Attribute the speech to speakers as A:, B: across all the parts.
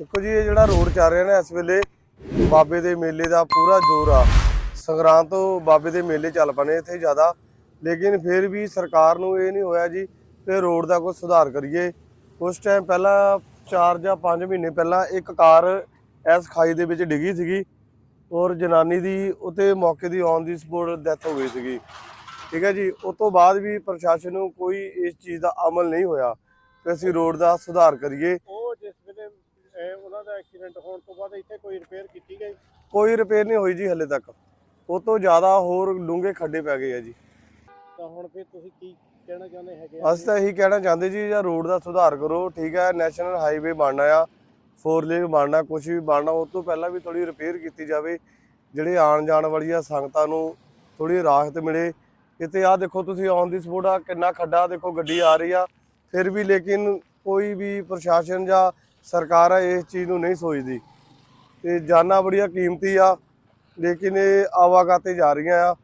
A: ਦੇਖੋ ਜੀ, ਇਹ ਜਿਹੜਾ ਰੋਡ ਚੱਲ ਰਿਹਾ ਨਾ, ਇਸ ਵੇਲੇ ਬਾਬੇ ਦੇ ਮੇਲੇ ਦਾ ਪੂਰਾ ਜ਼ੋਰ ਆ। ਸੰਗਰਾਂਦ ਤੋਂ ਬਾਬੇ ਦੇ ਮੇਲੇ ਚੱਲ ਪਣੇ ਇੱਥੇ ਜ਼ਿਆਦਾ। ਲੇਕਿਨ ਫਿਰ ਵੀ ਸਰਕਾਰ ਨੂੰ ਇਹ ਨਹੀਂ ਹੋਇਆ ਜੀ ਤੇ ਰੋਡ ਦਾ ਕੋਈ ਸੁਧਾਰ ਕਰੀਏ। ਉਸ ਟਾਈਮ ਪਹਿਲਾਂ 4 ਜਾਂ 5 ਮਹੀਨੇ ਪਹਿਲਾਂ ਇੱਕ ਕਾਰ ਇਸ ਖਾਈ ਦੇ ਵਿੱਚ ਡਿੱਗੀ ਸੀਗੀ ਔਰ ਜਨਾਨੀ ਦੀ ਉਤੇ ਮੌਕੇ ਦੀ ਔਨ ਦੀ ਸਪੋਰਟ ਡੈਥ ਹੋ ਗਈ ਸੀਗੀ। ਠੀਕ ਹੈ ਜੀ, ਉਸ ਤੋਂ ਬਾਅਦ ਵੀ ਪ੍ਰਸ਼ਾਸਨ ਨੂੰ ਕੋਈ ਇਸ ਚੀਜ਼ ਦਾ ਅਮਲ ਨਹੀਂ ਹੋਇਆ ਕਿ ਅਸੀਂ ਰੋਡ ਦਾ ਸੁਧਾਰ ਕਰੀਏ।
B: ਇਹ ਉਹਨਾਂ ਦਾ ਐਕਸੀਡੈਂਟ ਹੋਣ ਤੋਂ ਬਾਅਦ ਇੱਥੇ ਕੋਈ ਰਿਪੇਅਰ ਕੀਤੀ ਗਈ?
A: ਕੋਈ ਰਿਪੇਅਰ ਨਹੀਂ ਹੋਈ ਜੀ ਹਲੇ ਤੱਕ। ਉਹ ਤੋਂ ਜ਼ਿਆਦਾ ਹੋਰ ਡੂੰਘੇ ਖੱਡੇ ਪੈ ਗਏ ਆ ਜੀ।
B: ਤਾਂ ਹੁਣ ਫਿਰ ਤੁਸੀਂ ਕੀ ਕਹਿਣਾ ਚਾਹੁੰਦੇ ਹੈਗੇ ਆ?
A: ਅਸੀਂ ਤਾਂ ਇਹੀ ਕਹਿਣਾ ਚਾਹੁੰਦੇ ਜੀ ਜਾਂ ਰੋਡ ਦਾ ਸੁਧਾਰ ਕਰੋ ਠੀਕ ਹੈ ਨੈਸ਼ਨਲ ਹਾਈਵੇ ਬਣਨਾ ਆ ਫੋਰ ਲੇਨ ਬਣਨਾ ਕੁਝ ਵੀ ਬਣਨਾ ਉਸ ਤੋਂ ਪਹਿਲਾਂ ਵੀ ਥੋੜੀ ਰਿਪੇਅਰ ਕੀਤੀ ਜਾਵੇ। ਜਿਹੜੇ ਆਉਣ ਜਾਣ ਵਾਲੀਆਂ ਸੰਗਤਾਂ ਨੂੰ ਥੋੜੀ ਰਾਹਤ ਮਿਲੇ। ਕਿਤੇ ਆ ਦੇਖੋ ਤੁਸੀਂ ਔਨ ਦੀ ਸਪੋਰਟ ਆ ਕਿੰਨਾ ਖੱਡਾ ਦੇਖੋ ਗੱਡੀ ਆ ਰਹੀ ਆ। ਫਿਰ ਵੀ ਲੇਕਿਨ ਕੋਈ ਵੀ ਪ੍ਰਸ਼ਾਸਨ ਜਾਂ ਸਰਕਾਰ ਆ ਇਸ ਚੀਜ਼ ਨੂੰ ਨਹੀਂ ਸੋਚਦੀ। ਤੇ ਜਾਨਾਂ ਬੜੀਆਂ ਕੀਮਤੀ ਆ, ਲੇਕਿਨ ਇਹ ਆਵਾਗਾਤੇ ਜਾ ਰਹੀਆਂ ਆ।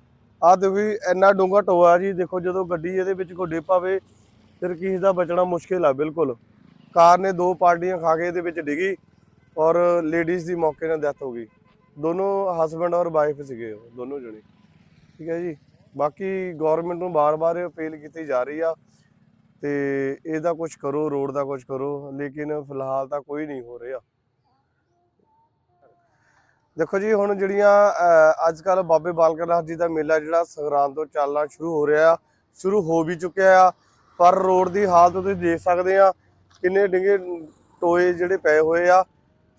A: ਆ ਦੇਖੋ ਜੀ, ਇੰਨਾ ਡੂੰਘਾ ਟੋਆ ਜੀ, ਦੇਖੋ ਜਦੋਂ ਗੱਡੀ ਇਹਦੇ ਵਿੱਚ ਕੋਈ ਡਿੱਪ ਪਵੇ, ਫਿਰ ਕਿਸੇ ਦਾ ਬਚਣਾ ਮੁਸ਼ਕਿਲ ਆ, ਬਿਲਕੁਲ। ਕਾਰ ਨੇ ਦੋ ਪਾਰਟੀਆਂ ਖਾ ਕੇ ਇਹਦੇ ਵਿੱਚ ਡਿੱਗੀ ਔਰ ਲੇਡੀਜ਼ ਦੀ ਮੌਕੇ 'ਤੇ ਡੈਥ ਹੋ ਗਈ। ਦੋਨੋਂ ਹਸਬੰਡ ਔਰ ਵਾਈਫ ਸੀਗੇ ਉਹ, ਦੋਨੋਂ ਜਣੇ। ਠੀਕ ਹੈ ਜੀ। ਬਾਕੀ ਗਵਰਨਮੈਂਟ ਨੂੰ ਬਾਰ-ਬਾਰ ਅਪੀਲ ਕੀਤੀ ਜਾ ਰਹੀ ਆ ਤੇ ਇਹਦਾ ਕੁਝ ਕਰੋ, ਰੋਡ ਦਾ ਕੁਝ ਕਰੋ, ਲੇਕਿਨ ਫਿਲਹਾਲ ਤਾਂ ਕੋਈ ਨਹੀਂ ਹੋ ਰਿਹਾ। ਦੇਖੋ ਜੀ, ਹੁਣ ਜਿਹੜੀਆਂ ਅੱਜ ਕੱਲ ਬਾਬੇ ਬਾਲਕਰ ਨਾਥ ਜੀ ਦਾ ਮੇਲਾ ਜਿਹੜਾ ਸੰਗਰਾਂਦ ਤੋਂ ਚੱਲਣਾ ਸ਼ੁਰੂ ਹੋ ਰਿਹਾ ਆ ਸ਼ੁਰੂ ਹੋ ਵੀ ਚੁੱਕਿਆ ਆ, ਪਰ ਰੋਡ ਦੀ ਹਾਲਤ ਤੁਸੀਂ ਦੇਖ ਸਕਦੇ ਆ, ਕਿੰਨੇ ਡਿੰਗੇ ਟੋਏ ਜਿਹੜੇ ਪਏ ਹੋਏ ਆ।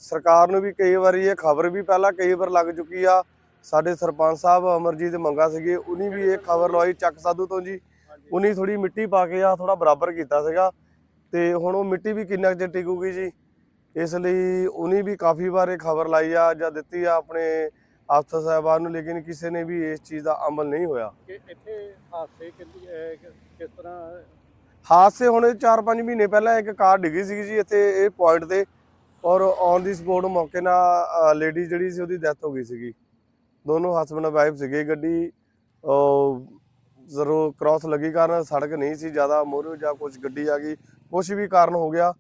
A: ਸਰਕਾਰ ਨੂੰ ਵੀ ਕਈ ਵਾਰੀ ਇਹ ਖਬਰ ਵੀ ਪਹਿਲਾਂ ਕਈ ਵਾਰ ਲੱਗ ਚੁੱਕੀ ਆ। ਸਾਡੇ ਸਰਪੰਚ ਸਾਹਿਬ ਅਮਰਜੀਤ ਮੰਗਾ ਸੀਗੇ ਉਨੀ ਵੀ ਇਹ ਖਬਰ ਲਵਾਈ ਚੱਕ ਸਾਧੂ ਤੋਂ ਜੀ। ਉਨੀ ਥੋੜੀ ਮਿੱਟੀ ਪਾ ਕੇ ਆ ਥੋੜਾ ਬਰਾਬਰ ਕੀਤਾ ਸੀਗਾ। ਤੇ ਹੁਣ ਉਹ ਮਿੱਟੀ ਵੀ ਕਿੰਨਾ ਚਿਰ ਟਿਕੂਗੀ ਜੀ? ਇਸ ਲਈ ਉਨੀ ਵੀ ਕਾਫੀ ਵਾਰ ਇਹ ਖਬਰ ਲਾਈ ਆ ਜਾਂ ਦਿੱਤੀ ਆ ਆਪਣੇ ਅਫਸਰ ਸਾਹਿਬਾਨ ਨੂੰ ਲੇਕਿਨ ਕਿਸੇ ਨੇ ਵੀ ਇਸ ਚੀਜ਼ ਦਾ ਅਮਲ ਨਹੀਂ ਹੋਇਆ।
B: ਕਿ ਇੱਥੇ ਹਾਦਸੇ ਕਿਸ ਤਰ੍ਹਾਂ
A: ਹਾਦਸੇ ਹੁਣ 4-5 ਮਹੀਨੇ ਪਹਿਲਾਂ ਇੱਕ ਕਾਰ ਡਿੱਗੀ ਸੀਗੀ ਜੀ ਇੱਥੇ ਇਹ ਪੁਆਇੰਟ ਤੇ ਔਰ ਔਨ ਦੀ ਸਪੋਰਟ ਮੌਕੇ ਨਾਲ ਲੇਡੀ ਜਿਹੜੀ ਸੀ ਉਹਦੀ ਡੈਥ ਹੋ ਗਈ ਸੀਗੀ। ਦੋਨੋਂ ਹਸਬੰਡ ਵਾਈਫ ਸੀਗੇ ਗੱਡੀ ਜ਼ਰੂਰ ਕ੍ਰਾਸ ਲੱਗੀ ਕਾਰਨ ਸੜਕ ਨਹੀਂ ਸੀ ਜ਼ਿਆਦਾ ਮੋਰੇ ਜਾਂ ਕੁਝ ਗੱਡੀ ਆ ਗਈ ਕੁਝ ਵੀ ਕਾਰਨ ਹੋ ਗਿਆ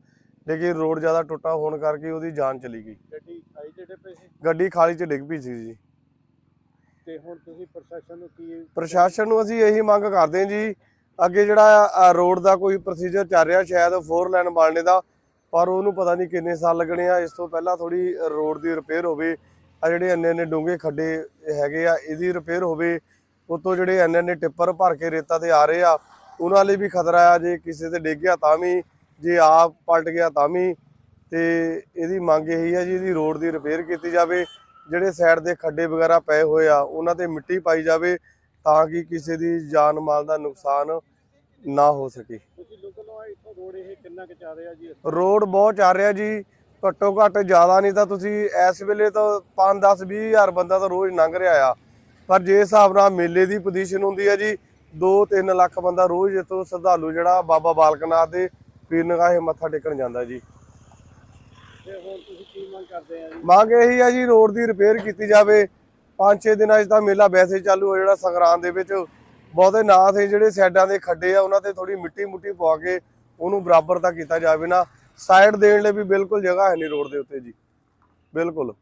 A: ਲੇਕਿਨ ਰੋਡ ਜ਼ਿਆਦਾ ਟੁੱਟਾ ਹੋਣ ਕਰਕੇ ਉਹਦੀ ਜਾਨ ਚਲੀ ਗਈ।
B: ਗੱਡੀ ਖਾਈ ਜਿਹੜੇ ਪਏ ਸੀ?
A: ਗੱਡੀ ਖਾਲੀ 'ਚ ਡਿੱਗ ਪਈ ਸੀ ਜੀ।
B: ਤੇ ਹੁਣ ਤੁਸੀਂ ਪ੍ਰਸ਼ਾਸਨ ਨੂੰ ਕੀ
A: ਪ੍ਰਸ਼ਾਸਨ ਨੂੰ ਅਸੀਂ ਇਹੀ ਮੰਗ ਕਰਦੇ ਹਾਂ ਜੀ ਅੱਗੇ ਜਿਹੜਾ ਰੋਡ ਦਾ ਕੋਈ ਪ੍ਰੋਸੀਜਰ ਚੱਲ ਰਿਹਾ ਸ਼ਾਇਦ 4 ਲਾਈਨ ਬਣਨੇ ਦਾ ਪਰ ਉਹਨੂੰ ਪਤਾ ਨਹੀਂ ਕਿੰਨੇ ਸਾਲ ਲੱਗਣੇ ਆ ਇਸ ਤੋਂ ਪਹਿਲਾਂ ਥੋੜੀ ਰੋਡ ਦੀ ਰਿਪੇਅਰ ਹੋਵੇ ਆ ਜਿਹੜੇ ਇੰਨੇ ਇੰਨੇ ਡੂੰਘੇ ਖੱਡੇ ਹੈਗੇ ਆ ਇਹਦੀ ਰਿਪੇਅਰ ਹੋਵੇ ਉਤੋਂ ਜਿਹੜੇ ਇੰਨੇ ਟਿੱਪਰ ਭਰ ਕੇ ਰੇਤਾ ਤੇ ਆ ਰਹੇ ਆ ਉਹਨਾਂ ਲਈ ਵੀ ਖਤਰਾ ਆ ਜੇ ਕਿਸੇ ਤੇ ਡਿੱਗ ਗਿਆ ਤਾਂ ਵੀ ਜੇ ਆਪ ਪਲਟ ਗਿਆ ਤਾਂ ਵੀ ਤੇ ਇਹਦੀ ਮੰਗ ਇਹੀ ਆ ਜੀ ਇਹਦੀ ਰੋਡ ਦੀ ਰਿਪੇਅਰ ਕੀਤੀ ਜਾਵੇ ਜਿਹੜੇ ਸਾਈਡ ਦੇ ਖੱਡੇ ਵਗੈਰਾ ਪਏ ਹੋਏ ਆ ਉਹਨਾਂ ਤੇ ਮਿੱਟੀ ਪਾਈ ਜਾਵੇ ਤਾਂ ਕਿ ਕਿਸੇ ਦੀ ਜਾਨ ਮਾਲ ਦਾ ਨੁਕਸਾਨ ਨਾ ਹੋ ਸਕੇ।
B: ਰੋਡ
A: ਬਹੁਤ ਚੱਲ ਰਿਹਾ ਜੀ ਘੱਟੋ ਘੱਟ ਜ਼ਿਆਦਾ ਨਹੀਂ ਤਾਂ ਤੁਸੀਂ ਇਸ ਵੇਲੇ ਤਾਂ 5 10 20 ਹਜ਼ਾਰ ਬੰਦਾ ਤਾਂ ਰੋਜ਼ ਲੰਘ ਰਿਹਾ ਆ। ਪਰ ਜੇ ਹਿਸਾਬ ਨਾਲ ਮੇਲੇ ਦੀ ਪੋਜੀਸ਼ਨ ਹੁੰਦੀ ਹੈ ਜੀ 2-3 ਲੱਖ ਬੰਦਾ ਰੋਜ਼ ਇੱਥੋਂ ਸ਼ਰਧਾਲੂ ਜਿਹੜਾ ਬਾਬਾ ਬਾਲਕਨਾਥ ਦੇ ਪੀਰ ਨਗਾਹੇ ਮੱਥਾ ਟੇਕਣ ਜਾਂਦਾ ਜੀ।
B: ਮੰਗ
A: ਇਹੀ ਆ ਜੀ ਰੋਡ ਦੀ ਰਿਪੇਅਰ ਕੀਤੀ ਜਾਵੇ। 5-6 ਦਿਨਾਂ 'ਚ ਤਾਂ ਮੇਲਾ ਵੈਸੇ ਚਾਲੂ ਹੋ ਜਿਹੜਾ ਸੰਗਰਾਂਦ ਦੇ ਵਿੱਚ। ਬਹੁਤੇ ਨਾਂ ਤੇ ਜਿਹੜੇ ਸਾਈਡਾਂ ਦੇ ਖੱਡੇ ਆ ਉਹਨਾਂ ਤੇ ਥੋੜੀ ਮਿੱਟੀ ਮੁੱਟੀ ਪਵਾ ਕੇ ਉਹਨੂੰ ਬਰਾਬਰ ਤਾਂ ਕੀਤਾ ਜਾਵੇ ਨਾ। ਸਾਈਡ ਦੇਣ ਲਈ ਵੀ ਬਿਲਕੁਲ ਜਗ੍ਹਾ ਹੈ ਨਹੀਂ ਰੋਡ ਦੇ ਉੱਤੇ ਜੀ। ਬਿਲਕੁਲ।